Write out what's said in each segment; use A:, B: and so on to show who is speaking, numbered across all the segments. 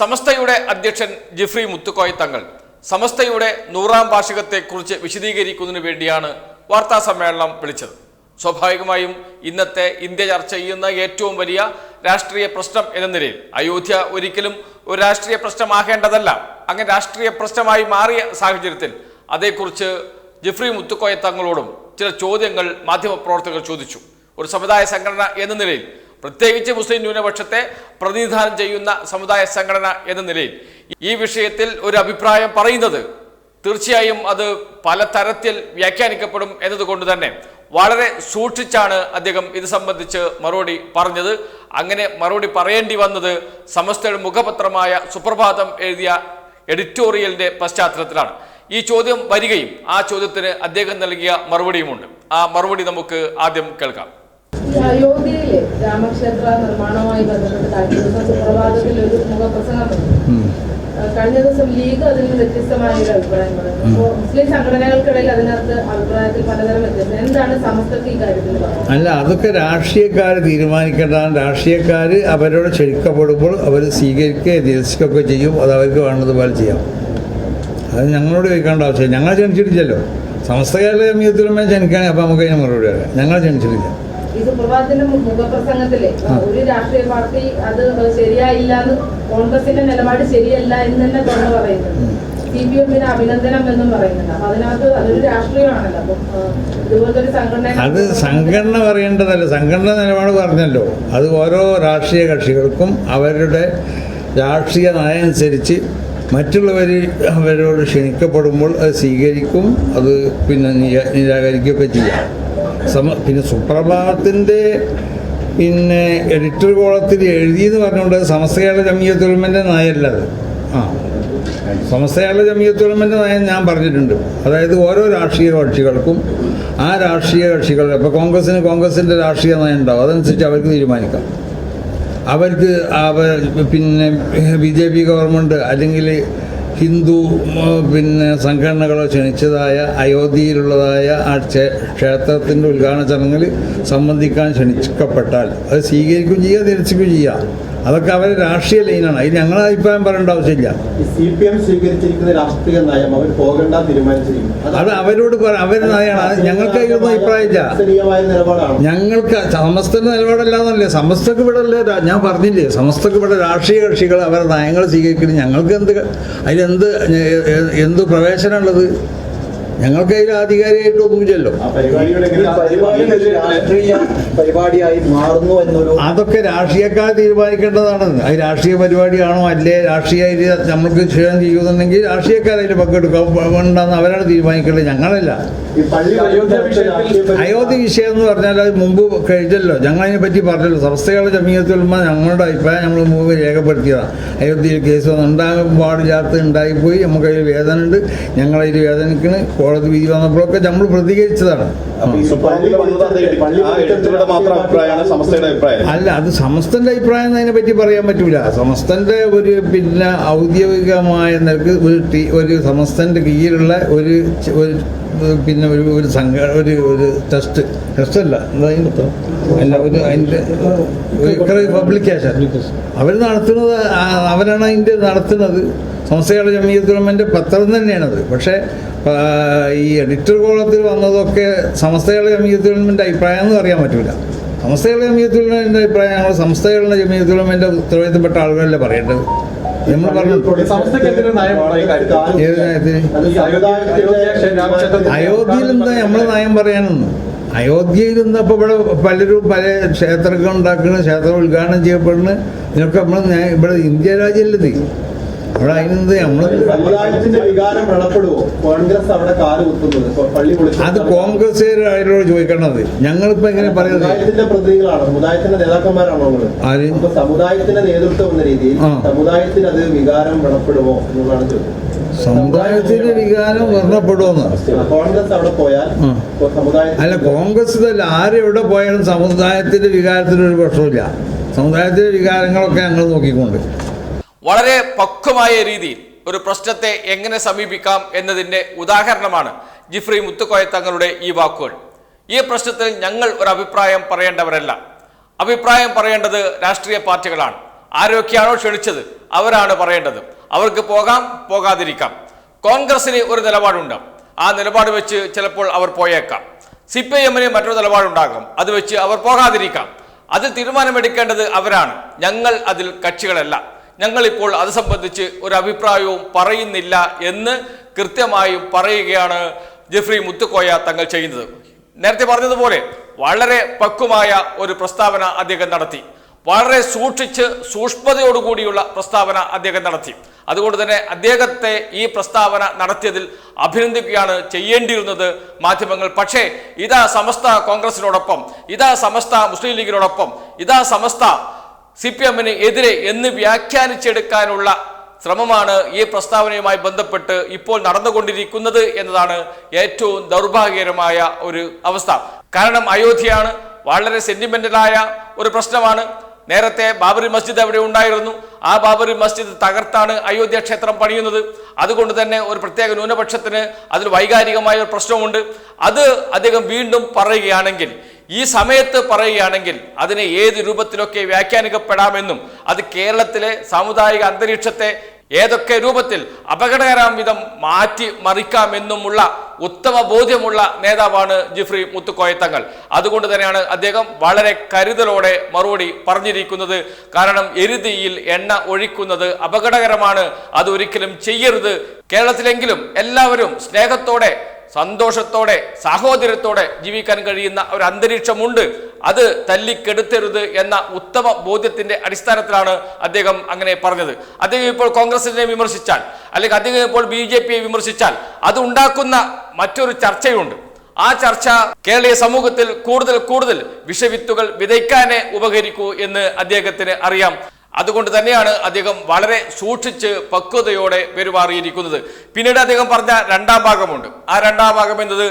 A: സമസ്തയുടെ അധ്യക്ഷൻ ജിഫ്രി മുത്തുക്കോയ തങ്ങൾ സമസ്തയുടെ നൂറാം വാർഷികത്തെക്കുറിച്ച് വിശദീകരിക്കുന്നതിന് വേണ്ടിയാണ് വാർത്താ സമ്മേളനം വിളിച്ചത്. സ്വാഭാവികമായും ഇന്നത്തെ ഇന്ത്യ ചർച്ച ചെയ്യുന്ന ഏറ്റവും വലിയ രാഷ്ട്രീയ പ്രശ്നം എന്ന നിലയിൽ അയോധ്യ ഒരിക്കലും ഒരു രാഷ്ട്രീയ പ്രശ്നമാകേണ്ടതല്ല. അങ്ങനെ രാഷ്ട്രീയ പ്രശ്നമായി മാറിയ സാഹചര്യത്തിൽ അതേക്കുറിച്ച് ജിഫ്രി മുത്തുക്കോയ തങ്ങളോടും ചില ചോദ്യങ്ങൾ മാധ്യമപ്രവർത്തകർ ചോദിച്ചു. ഒരു സമുദായ സംഘടന എന്ന നിലയിൽ പ്രത്യേകിച്ച് മുസ്ലിം ന്യൂനപക്ഷത്തെ പ്രതിനിധാനം ചെയ്യുന്ന സമുദായ സംഘടന എന്ന നിലയിൽ ഈ വിഷയത്തിൽ ഒരു അഭിപ്രായം പറയുന്നത് തീർച്ചയായും അത് പല തരത്തിൽ വ്യാഖ്യാനിക്കപ്പെടും എന്നതുകൊണ്ട് തന്നെ വളരെ സൂക്ഷിച്ചാണ് അദ്ദേഹം ഇത് സംബന്ധിച്ച് മറുപടി പറഞ്ഞത്. അങ്ങനെ മറുപടി പറയേണ്ടി വന്നത് സമസ്തയുടെ മുഖപത്രമായ സുപ്രഭാതം എഴുതിയ എഡിറ്റോറിയലിന്റെ പശ്ചാത്തലത്തിലാണ്. ഈ ചോദ്യം വരികയും ആ ചോദ്യത്തിന് അദ്ദേഹം നൽകിയ മറുപടിയുമുണ്ട്. ആ മറുപടി നമുക്ക് ആദ്യം കേൾക്കാം.
B: രാമക്ഷേത്ര നിർമ്മാണവുമായി ബന്ധപ്പെട്ട് കഴിഞ്ഞ ദിവസം സുപ്രഭാതത്തിൽ ഒരു മുഖപ്രസംഗം കഴിഞ്ഞ ദിവസം ലീഗ് അതിൽ നിന്ന് വ്യത്യസ്തമായ ഒരു അഭിപ്രായം പറഞ്ഞു. അപ്പോൾ മുസ്ലിം സംഘടനകൾക്കിടയിൽ അതിനകത്ത് അഭിപ്രായത്തിൽ പലതരം വ്യത്യസ്തം എന്താണ് സമസ്തക്ക്
C: അല്ല അതൊക്കെ രാഷ്ട്രീയക്കാർ തീരുമാനിക്കേണ്ടതാണ്. രാഷ്ട്രീയക്കാർ അവരോട് ക്ഷണിക്കപ്പെടുമ്പോൾ അവർ സ്വീകരിക്കുകയും നിരസിക്കുകയൊക്കെ ചെയ്യും. അത് അവർക്ക് വേണ്ടതുപോലെ ചെയ്യാം. അത് ഞങ്ങളോട് ചോദിക്കേണ്ട ആവശ്യമില്ല. ഞങ്ങൾ ക്ഷണിച്ചിട്ടില്ലല്ലോ സമസ്തകാരുടെ ജമീയത്തിലുമേ ക്ഷണിക്കുകയാണെങ്കിൽ അപ്പോൾ നമുക്ക് അതിന് മറുപടി പറയാം. ഞങ്ങൾ ക്ഷണിച്ചിട്ടില്ല
B: ഈ സുപ്രഭാതത്തിന്റെ മു- മുഖപ്രസംഗത്തിലെ ഒരു രാഷ്ട്രീയ പാർട്ടി അത് ശരിയായില്ല എന്ന് കോൺഗ്രസിന്റെ നിലപാട് ശരിയല്ല എന്ന് തന്നെ തുറന്നു പറയുന്നുണ്ട്. സി പി എമ്മിന് അഭിനന്ദനം എന്നും പറയുന്നുണ്ട്. അപ്പൊ അതിനകത്ത് അതൊരു രാഷ്ട്രീയമാണല്ലോ. അപ്പം ഇതുപോലത്തെ ഒരു സംഘടന
C: അത് സംഘടന പറയേണ്ടതല്ല. സംഘടന നിലപാട് പറഞ്ഞല്ലോ. അത് ഓരോ രാഷ്ട്രീയ കക്ഷികൾക്കും അവരുടെ രാഷ്ട്രീയ നയം അനുസരിച്ച് മറ്റുള്ളവർ അവരോട് ക്ഷണിക്കപ്പെടുമ്പോൾ അത് സ്വീകരിക്കും. അത് പിന്നെ നിരാ- നിരാകരിക്കുകയൊക്കെ ചെയ്യാം. സമ പിന്നെ സുപ്രഭാതത്തിന്റെ പിന്നെ എഡിറ്റർ കോളത്തിൽ എഴുതിയെന്ന് പറഞ്ഞുകൊണ്ട് സമസ്തകളുടെ ജമീയത്തുലമന്റെ നയമല്ല അത് ആ. സമസ്തകളുടെ ജമീയത്തുലമന്റെ നയം ഞാൻ പറഞ്ഞിട്ടുണ്ട്. അതായത് ഓരോ രാഷ്ട്രീയ കക്ഷികൾക്കും ആ രാഷ്ട്രീയ കക്ഷികൾ ഇപ്പോൾ കോൺഗ്രസ്സിന് കോൺഗ്രസിന്റെ രാഷ്ട്രീയ നയം ഉണ്ടാവും. അതനുസരിച്ച് അവർക്ക് തീരുമാനിക്കാം. അവർക്ക് അവർ പിന്നെ ബി ജെ പി ഗവൺമെന്റ് അല്ലെങ്കിൽ ഹിന്ദു പിന്നെ സംഘടനകളോ ക്ഷണിച്ചതായ അയോധ്യയിലുള്ളതായ ആ ക്ഷേ- ക്ഷേത്രത്തിന്റെ ഉദ്ഘാടന ചടങ്ങിൽ സംബന്ധിക്കാൻ ക്ഷണിക്കപ്പെട്ടാൽ അത് സ്വീകരിക്കുകയും ചെയ്യുക തിരിച്ചുകയും ചെയ്യുക അതൊക്കെ അവർ രാഷ്ട്രീയ ലൈനാണ്. അതിന് ഞങ്ങളെ അഭിപ്രായം പറയേണ്ട ആവശ്യമില്ല.
D: സി പി എം സ്വീകരിച്ചിരിക്കുന്ന രാഷ്ട്രീയ നയം അവർ പോകണ്ട തീരുമാനിച്ചിരിക്കുന്നു.
C: അത് അവരോട് അവർ അവരുടെ നയമാണ്. ഞങ്ങൾക്ക് അതിലൊന്നും അഭിപ്രായമില്ല. ഞങ്ങൾക്ക് സമസ്തന്റെ നിലപാടല്ലാന്നല്ലേ. സമസ്തക്ക് ഇവിടെ അല്ലേ ഞാൻ പറഞ്ഞില്ലേ സമസ്തക്ക് ഇവിടെ രാഷ്ട്രീയ കക്ഷികൾ അവരുടെ നയങ്ങൾ സ്വീകരിക്കുന്നത് ഞങ്ങൾക്ക് എന്ത് അതിലെന്ത് എന്ത് പ്രവേശനമുള്ളത്? ഞങ്ങൾക്ക് അതിൽ ആധികാരികമായിട്ട് ഒന്നുമില്ലല്ലോ.
E: പരിപാടിയായി മാറുന്നു എന്നൊരു
C: അതൊക്കെ രാഷ്ട്രീയക്കാർ തീരുമാനിക്കേണ്ടതാണ്. അത് രാഷ്ട്രീയ പരിപാടിയാണോ അല്ലേ? രാഷ്ട്രീയ നമ്മൾക്ക് ക്ഷീണം ചെയ്യുന്നുണ്ടെങ്കിൽ രാഷ്ട്രീയക്കാരതിൽ പങ്കെടുക്കാം. വേണ്ടെന്ന് അവരാണ് തീരുമാനിക്കേണ്ടത്. ഞങ്ങളല്ല.
D: ഈ പള്ളി
E: അയോധ്യ
C: വിഷയം എന്ന് പറഞ്ഞാൽ അത് മുമ്പ് കഴിഞ്ഞല്ലോ. ഞങ്ങൾ അതിനെ പറ്റി പറഞ്ഞല്ലോ. സംസ്ഥകളുടെ ജമീയത്തുൽമ ഞങ്ങളുടെ അഭിപ്രായം നമ്മൾ മുമ്പ് രേഖപ്പെടുത്തിയതാണ് അയോധ്യയിൽ കേസ് ഉണ്ടാകാൻ പാടില്ലാത്ത ഉണ്ടായിപ്പോയി. നമുക്കതിൽ വേദന ഉണ്ട്. ഞങ്ങളതിൽ വേദനയ്ക്ക് കോടതി വിധി വന്നപ്പോഴൊക്കെ നമ്മൾ പ്രതികരിച്ചതാണ്. അല്ല അത് സമസ്തന്റെ അഭിപ്രായം അതിനെ പറ്റി പറയാൻ പറ്റൂല. സമസ്തന്റെ ഒരു പിന്നെ ഔദ്യോഗികമായ നിലയ്ക്ക് ഒരു ഒരു സമസ്തന്റെ കീഴിലുള്ള ഒരു പിന്നെ ഒരു ഒരു സംഘ ഒരു ഒരു ടെസ്റ്റ് ടെസ്റ്റ് അല്ല. അല്ല ഒരു അതിന്റെ ഒരു പബ്ലിക്കേഷൻ അവർ നടത്തുന്നത് അവരാണ് അതിന്റെ നടത്തുന്നത്. സംസ്ഥയുടെ ജമീയത്തുലമന്റെ പത്രം തന്നെയാണത്. പക്ഷേ ഈ എഡിറ്റർ കോളത്തിൽ വന്നതൊക്കെ സമസ്തകളുടെ ജമീയത്തുലമന്റെ അഭിപ്രായം എന്ന് അറിയാൻ പറ്റില്ല സംസ്ഥകളുടെ ജമീയത്തുലമന്റെ അഭിപ്രായം ഞങ്ങൾ സംസ്ഥകളുടെ ജമീയത്തുലമന്റെ ഉത്തരവാദിത്തപ്പെട്ട ആളുകളല്ലേ പറയേണ്ടത്. നമ്മൾ പറഞ്ഞു
E: സംസ്ഥയ്ക്കെതിരെ നയമാണോ ഈ കാര്യത്തിൽ?
C: ഏത് നയത്തിന്? അയോധ്യയിൽ എന്താ നമ്മൾ നയം പറയാനൊന്നും അയോധ്യയിൽ നിന്ന് ഇപ്പോൾ ഇവിടെ പലരും പല ക്ഷേത്രങ്ങൾ ഉണ്ടാക്കുന്നു ക്ഷേത്രം ഉദ്ഘാടനം ചെയ്യപ്പെടുന്നു ഇതിനൊക്കെ നമ്മൾ ഇവിടെ ഇന്ത്യ രാജ്യമല്ലത് അവിടെ അതിനെന്ത്
D: സമുദായത്തിന്റെ വികാരം കോൺഗ്രസ് അവിടെ കാൽ കുത്തുന്നത്. പള്ളി
C: അത് കോൺഗ്രസ്സുകാരോട് ചോദിക്കണത്. ഞങ്ങളിപ്പോ എങ്ങനെ പറയുന്നത്
D: സമുദായത്തിന്റെ പ്രതിനിധികളാണ്. സമുദായത്തിന്റെ നേതാക്കന്മാരാണോ നിങ്ങൾ
C: ആര്?
D: അപ്പൊ സമുദായത്തിന്റെ നേതൃത്വം എന്ന രീതിയിൽ സമുദായത്തിന് അത് വികാരം എന്നുള്ളതാണ് ചോദ്യം.
C: സമുദായത്തിന്റെ വികാരം
D: വർണപ്പെടുമെന്ന് കോൺഗ്രസ് അവിടെ പോയാൽ.
C: അല്ല കോൺഗ്രസ് അല്ല ആരെവിടെ പോയാലും സമുദായത്തിന്റെ വികാരത്തിന് ഒരു പ്രശ്നമില്ല സമുദായത്തിന്റെ വികാരങ്ങളൊക്കെ ഞങ്ങൾ നോക്കിക്കൊണ്ട്.
A: വളരെ പക്വമായ രീതിയിൽ ഒരു പ്രശ്നത്തെ എങ്ങനെ സമീപിക്കാം എന്നതിന്റെ ഉദാഹരണമാണ് ജിഫ്രി മുത്തുക്കോയ തങ്ങളുടെ ഈ വാക്കുകൾ. ഈ പ്രശ്നത്തിൽ ഞങ്ങൾ ഒരു അഭിപ്രായം പറയേണ്ടവരല്ല. അഭിപ്രായം പറയേണ്ടത് രാഷ്ട്രീയ പാർട്ടികളാണ്. ആരൊക്കെയാണോ ക്ഷണിച്ചത് അവരാണ് പറയേണ്ടത്. അവർക്ക് പോകാം പോകാതിരിക്കാം. കോൺഗ്രസിന് ഒരു നിലപാടുണ്ട്. ആ നിലപാട് വെച്ച് ചിലപ്പോൾ അവർ പോയേക്കാം. സി പി ഐ എമ്മിന് മറ്റൊരു നിലപാടുണ്ടാകാം. അത് വെച്ച് അവർ പോകാതിരിക്കാം. അത് തീരുമാനമെടുക്കേണ്ടത് അവരാണ്. ഞങ്ങൾ അതിൽ കക്ഷികളല്ല. ഞങ്ങൾ ഇപ്പോൾ അത് സംബന്ധിച്ച് ഒരു അഭിപ്രായവും പറയുന്നില്ല എന്ന് കൃത്യമായും പറയുകയാണ് ജെഫ്രി മുത്തുക്കോയ തങ്ങൾ ചെയ്യുന്നത്. നേരത്തെ പറഞ്ഞതുപോലെ വളരെ പക്വമായ ഒരു പ്രസ്താവന അദ്ദേഹം നടത്തി. വളരെ സൂക്ഷിച്ച് സൂക്ഷ്മതയോടുകൂടിയുള്ള പ്രസ്താവന അദ്ദേഹം നടത്തി. അതുകൊണ്ട് തന്നെ അദ്ദേഹത്തെ ഈ പ്രസ്താവന നടത്തിയതിൽ അഭിനന്ദിക്കുകയാണ് ചെയ്യേണ്ടിയിരുന്നത് മാധ്യമങ്ങൾ. പക്ഷേ ഇതാ സമസ്ത കോൺഗ്രസിനോടൊപ്പം ഇതാ സമസ്ത മുസ്ലിം ലീഗിനോടൊപ്പം ഇതാ സമസ്ത സി പി എമ്മിന് എതിരെ എന്ന് വ്യാഖ്യാനിച്ചെടുക്കാനുള്ള ശ്രമമാണ് ഈ പ്രസ്താവനയുമായി ബന്ധപ്പെട്ട് ഇപ്പോൾ നടന്നുകൊണ്ടിരിക്കുന്നത് എന്നതാണ് ഏറ്റവും ദൗർഭാഗ്യകരമായ ഒരു അവസ്ഥ. കാരണം അയോധ്യയാണ് വളരെ സെന്റിമെന്റലായ ഒരു പ്രശ്നമാണ്. നേരത്തെ ബാബറി മസ്ജിദ് അവിടെ ഉണ്ടായിരുന്നു. ആ ബാബറി മസ്ജിദ് തകർത്താണ് അയോധ്യ ക്ഷേത്രം പണിയുന്നത്. അതുകൊണ്ട് തന്നെ ഒരു പ്രത്യേക ന്യൂനപക്ഷത്തിന് അതിൽ വൈകാരികമായ ഒരു പ്രശ്നമുണ്ട്. അത് അദ്ദേഹം വീണ്ടും പറയുകയാണെങ്കിൽ ഈ സമയത്ത് പറയുകയാണെങ്കിൽ അതിനെ ഏത് രൂപത്തിലൊക്കെ വ്യാഖ്യാനിക്കപ്പെടാമെന്നും അത് കേരളത്തിലെ സാമുദായിക അന്തരീക്ഷത്തെ ഏതൊക്കെ രൂപത്തിൽ അപകടകരം വിധം മാറ്റി മറിക്കാമെന്നുമുള്ള ഉത്തമ ബോധ്യമുള്ള നേതാവാണ് ജിഫ്രി മുത്തുക്കോയത്തങ്ങൾ അതുകൊണ്ട് തന്നെയാണ് അദ്ദേഹം വളരെ കരുതലോടെ മറുപടി പറഞ്ഞിരിക്കുന്നത്. കാരണം എരുതിയിൽ എണ്ണ ഒഴിക്കുന്നത് അപകടകരമാണ്. അത് ഒരിക്കലും ചെയ്യരുത്. കേരളത്തിലെങ്കിലും എല്ലാവരും സ്നേഹത്തോടെ സന്തോഷത്തോടെ സാഹോദര്യത്തോടെ ജീവിക്കാൻ കഴിയുന്ന ഒരു അന്തരീക്ഷമുണ്ട്. അത് തല്ലിക്കെടുത്തരുത് എന്ന ഉത്തമ ബോധ്യത്തിന്റെ അടിസ്ഥാനത്തിലാണ് അദ്ദേഹം അങ്ങനെ പറഞ്ഞത്. അദ്ദേഹം ഇപ്പോൾ കോൺഗ്രസിനെ വിമർശിച്ചാൽ അല്ലെങ്കിൽ അദ്ദേഹം ഇപ്പോൾ ബി ജെ പിയെ വിമർശിച്ചാൽ അത് ഉണ്ടാക്കുന്ന മറ്റൊരു ചർച്ചയുണ്ട്. ആ ചർച്ച കേരളീയ സമൂഹത്തിൽ കൂടുതൽ കൂടുതൽ വിഷവിത്തുകൾ വിതയ്ക്കാനേ ഉപകരിക്കൂ എന്ന് അദ്ദേഹത്തിന് അറിയാം. അതുകൊണ്ട് തന്നെയാണ് അദ്ദേഹം വളരെ സൂക്ഷിച്ച് പക്വതയോടെ പെരുമാറിയിരിക്കുന്നത്. പിന്നീട് അദ്ദേഹം പറഞ്ഞ രണ്ടാം ഭാഗമുണ്ട്. ആ രണ്ടാം ഭാഗം എന്നത്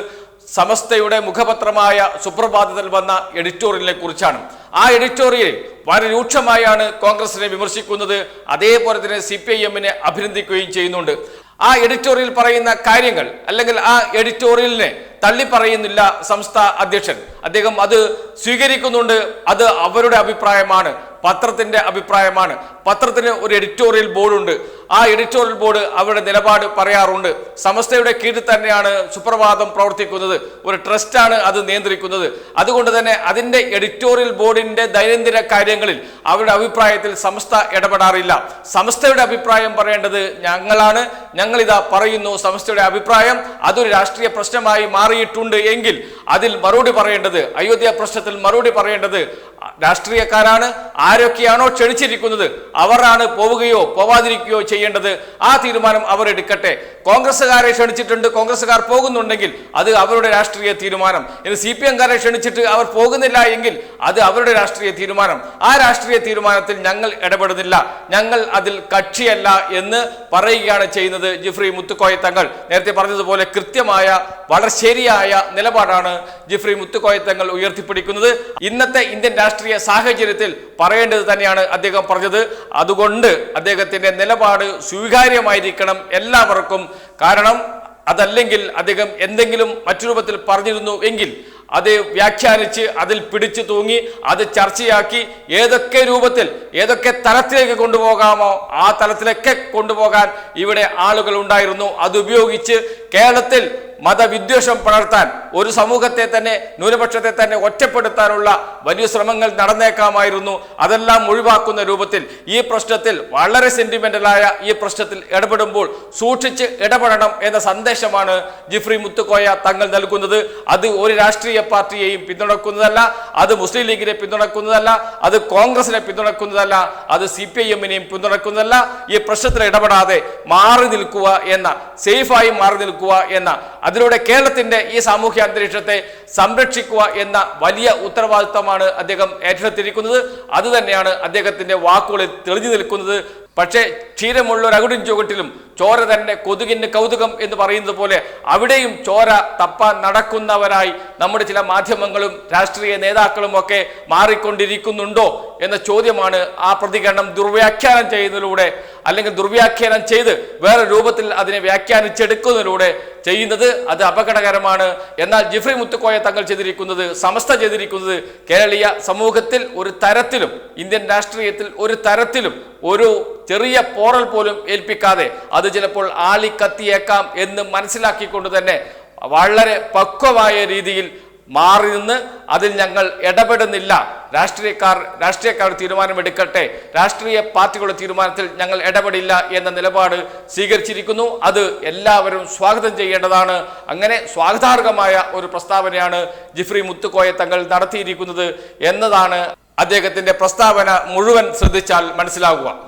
A: സമസ്തയുടെ മുഖപത്രമായ സുപ്രഭാതത്തിൽ വന്ന എഡിറ്റോറിയലിനെ കുറിച്ചാണ്. ആ എഡിറ്റോറിയൽ വളരെ രൂക്ഷമായാണ് കോൺഗ്രസിനെ വിമർശിക്കുന്നത്. അതേപോലെ തന്നെ സി പി ഐ എമ്മിനെ അഭിനന്ദിക്കുകയും ചെയ്യുന്നുണ്ട്. ആ എഡിറ്റോറിയൽ പറയുന്ന കാര്യങ്ങൾ അല്ലെങ്കിൽ ആ എഡിറ്റോറിയലിനെ തള്ളി പറയുന്നില്ല സംസ്ഥാന അധ്യക്ഷൻ. അദ്ദേഹം അത് സ്വീകരിക്കുന്നുണ്ട്. അത് അവരുടെ അഭിപ്രായമാണ്. പത്രത്തിന്റെ അഭിപ്രായമാണ്. പത്രത്തിന് ഒരു എഡിറ്റോറിയൽ ബോർഡുണ്ട് ആ എഡിറ്റോറിയൽ ബോർഡ് അവരുടെ നിലപാട് പറയാറുണ്ട്. സമസ്തയുടെ കീഴിൽ തന്നെയാണ് സുപ്രഭാതം പ്രവർത്തിക്കുന്നത്. ഒരു ട്രസ്റ്റാണ് അത് നിയന്ത്രിക്കുന്നത്. അതുകൊണ്ട് തന്നെ അതിന്റെ എഡിറ്റോറിയൽ ബോർഡിന്റെ ദൈനംദിന കാര്യങ്ങളിൽ അവരുടെ അഭിപ്രായത്തിൽ സമസ്ത ഇടപെടാറില്ല. സമസ്തയുടെ അഭിപ്രായം പറയേണ്ടത് ഞങ്ങളാണ്. ഞങ്ങളിതാ പറയുന്നു സമസ്തയുടെ അഭിപ്രായം. അതൊരു രാഷ്ട്രീയ പ്രശ്നമായി മാറിയിട്ടുണ്ട് എങ്കിൽ അതിൽ മറുപടി പറയേണ്ടത് അയോധ്യ പ്രശ്നത്തിൽ മറുപടി പറയേണ്ടത് രാഷ്ട്രീയക്കാരാണ് ആരൊക്കെയാണോ ക്ഷണിച്ചിരിക്കുന്നത് അവരാണ് പോവുകയോ പോവാതിരിക്കുകയോ ചെയ്യേണ്ടത്. ആ തീരുമാനം അവർ എടുക്കട്ടെ. കോൺഗ്രസ്സുകാരെ ക്ഷണിച്ചിട്ടുണ്ട് കോൺഗ്രസ്സുകാർ പോകുന്നുണ്ടെങ്കിൽ അത് അവരുടെ രാഷ്ട്രീയ തീരുമാനം. ഇനി സി പി എംകാരെ ക്ഷണിച്ചിട്ട് അവർ പോകുന്നില്ല എങ്കിൽ അത് അവരുടെ രാഷ്ട്രീയ തീരുമാനം. ആ രാഷ്ട്രീയ തീരുമാനത്തിൽ ഞങ്ങൾ ഇടപെടുന്നില്ല. ഞങ്ങൾ അതിൽ കക്ഷിയല്ല എന്ന് പറയുകയാണ് ചെയ്യുന്നത് ജിഫ്രി മുത്തുക്കോയ തങ്ങൾ. നേരത്തെ പറഞ്ഞതുപോലെ കൃത്യമായ വളരെ ശരിയായ നിലപാടാണ് ജിഫ്രി മുത്തുക്കോയ തങ്ങൾ ഉയർത്തിപ്പിടിക്കുന്നത്. ഇന്നത്തെ ഇന്ത്യൻ രാഷ്ട്രീയ സാഹചര്യത്തിൽ പറയേണ്ടത് തന്നെയാണ് അദ്ദേഹം പറഞ്ഞത്. അതുകൊണ്ട് അദ്ദേഹത്തിന്റെ നിലപാട് സ്വീകാര്യമായിരിക്കണം എല്ലാവർക്കും. കാരണം അതല്ലെങ്കിൽ അദ്ദേഹം എന്തെങ്കിലും മറ്റു രൂപത്തിൽ പറഞ്ഞിരുന്നു എങ്കിൽ അത് വ്യാഖ്യാനിച്ച് അതിൽ പിടിച്ചു തൂങ്ങി അത് ചർച്ചയാക്കി ഏതൊക്കെ രൂപത്തിൽ ഏതൊക്കെ തലത്തിലേക്ക് കൊണ്ടുപോകാമോ ആ തലത്തിലൊക്കെ കൊണ്ടുപോകാൻ ഇവിടെ ആളുകൾ ഉണ്ടായിരുന്നു. അതുപയോഗിച്ച് കേരളത്തിൽ മതവിദ്വേഷം പടർത്താൻ ഒരു സമൂഹത്തെ തന്നെ ന്യൂനപക്ഷത്തെ തന്നെ ഒറ്റപ്പെടുത്താനുള്ള വലിയ ശ്രമങ്ങൾ നടന്നേക്കാമായിരുന്നു. അതെല്ലാം ഒഴിവാക്കുന്ന രൂപത്തിൽ ഈ പ്രശ്നത്തിൽ വളരെ സെന്റിമെന്റലായ ഈ പ്രശ്നത്തിൽ ഇടപെടുമ്പോൾ സൂക്ഷിച്ച് ഇടപെടണം എന്ന സന്ദേശമാണ് ജിഫ്രി മുത്തുക്കോയ തങ്ങൾ നൽകുന്നത്. അത് ഒരു രാഷ്ട്രീയ പാർട്ടിയെയും പിന്തുണക്കുന്നതല്ല അത് മുസ്ലിം ലീഗിനെ പിന്തുണക്കുന്നതല്ല അത് കോൺഗ്രസിനെ പിന്തുണക്കുന്നതല്ല അത് സി പി ഐ എമ്മിനെയും പിന്തുണക്കുന്നതല്ല. ഈ പ്രശ്നത്തിൽ ഇടപെടാതെ മാറി നിൽക്കുക എന്ന സേഫായി മാറി നിൽക്കുക എന്ന അതിലൂടെ കേരളത്തിന്റെ ഈ സാമൂഹ്യ അന്തരീക്ഷത്തെ സംരക്ഷിക്കുക എന്ന വലിയ ഉത്തരവാദിത്തമാണ് അദ്ദേഹം ഏറ്റെടുത്തിരിക്കുന്നത്. അത് തന്നെയാണ് അദ്ദേഹത്തിന്റെ വാക്കുകളിൽ തെളിഞ്ഞു നിൽക്കുന്നത്. പക്ഷേ ക്ഷീരമുള്ള ഒരു അകുടിൻ ചുവട്ടിലും ചോര തന്നെ കൊതുകിന് കൗതുകം എന്ന് പറയുന്നത് പോലെ അവിടെയും ചോര തപ്പാൻ നടക്കുന്നവരായി നമ്മുടെ ചില മാധ്യമങ്ങളും രാഷ്ട്രീയ നേതാക്കളും ഒക്കെ മാറിക്കൊണ്ടിരിക്കുന്നുണ്ടോ എന്ന ചോദ്യമാണ് ആ പ്രതികരണം ദുർവ്യാഖ്യാനം ചെയ്യുന്നതിലൂടെ അല്ലെങ്കിൽ ദുർവ്യാഖ്യാനം ചെയ്ത് വേറെ രൂപത്തിൽ അതിനെ വ്യാഖ്യാനിച്ചെടുക്കുന്നതിലൂടെ ചെയ്യുന്നത് അത് അപകടകരമാണ്. എന്നാൽ ജിഫ്രി മുത്തുക്കോയ തങ്ങൾ ചെയ്തിരിക്കുന്നത് സമസ്ത ചെയ്തിരിക്കുന്നത് കേരളീയ സമൂഹത്തിൽ ഒരു തരത്തിലും ഇന്ത്യൻ രാഷ്ട്രീയത്തിൽ ഒരു തരത്തിലും ഒരു ചെറിയ പോറൽ പോലും ഏൽപ്പിക്കാതെ അത് ചിലപ്പോൾ ആളിക്കത്തിയേക്കാം എന്ന് മനസ്സിലാക്കിക്കൊണ്ട് തന്നെ വളരെ പക്വമായ രീതിയിൽ മാറി നിന്ന് അതിൽ ഞങ്ങൾ ഇടപെടുന്നില്ല. രാഷ്ട്രീയക്കാർ രാഷ്ട്രീയക്കാർ തീരുമാനമെടുക്കട്ടെ. രാഷ്ട്രീയ പാർട്ടികളുടെ തീരുമാനത്തിൽ ഞങ്ങൾ ഇടപെടില്ല എന്ന നിലപാട് സ്വീകരിച്ചിരിക്കുന്നു. അത് എല്ലാവരും സ്വാഗതം ചെയ്യേണ്ടതാണ്. അങ്ങനെ സ്വാഗതാർഹമായ ഒരു പ്രസ്താവനയാണ് ജിഫ്രി മുത്തുക്കോയ തങ്ങൾ നടത്തിയിരിക്കുന്നത് എന്നതാണ് അദ്ദേഹത്തിന്റെ പ്രസ്താവന മുഴുവൻ ശ്രദ്ധിച്ചാൽ മനസ്സിലാകുക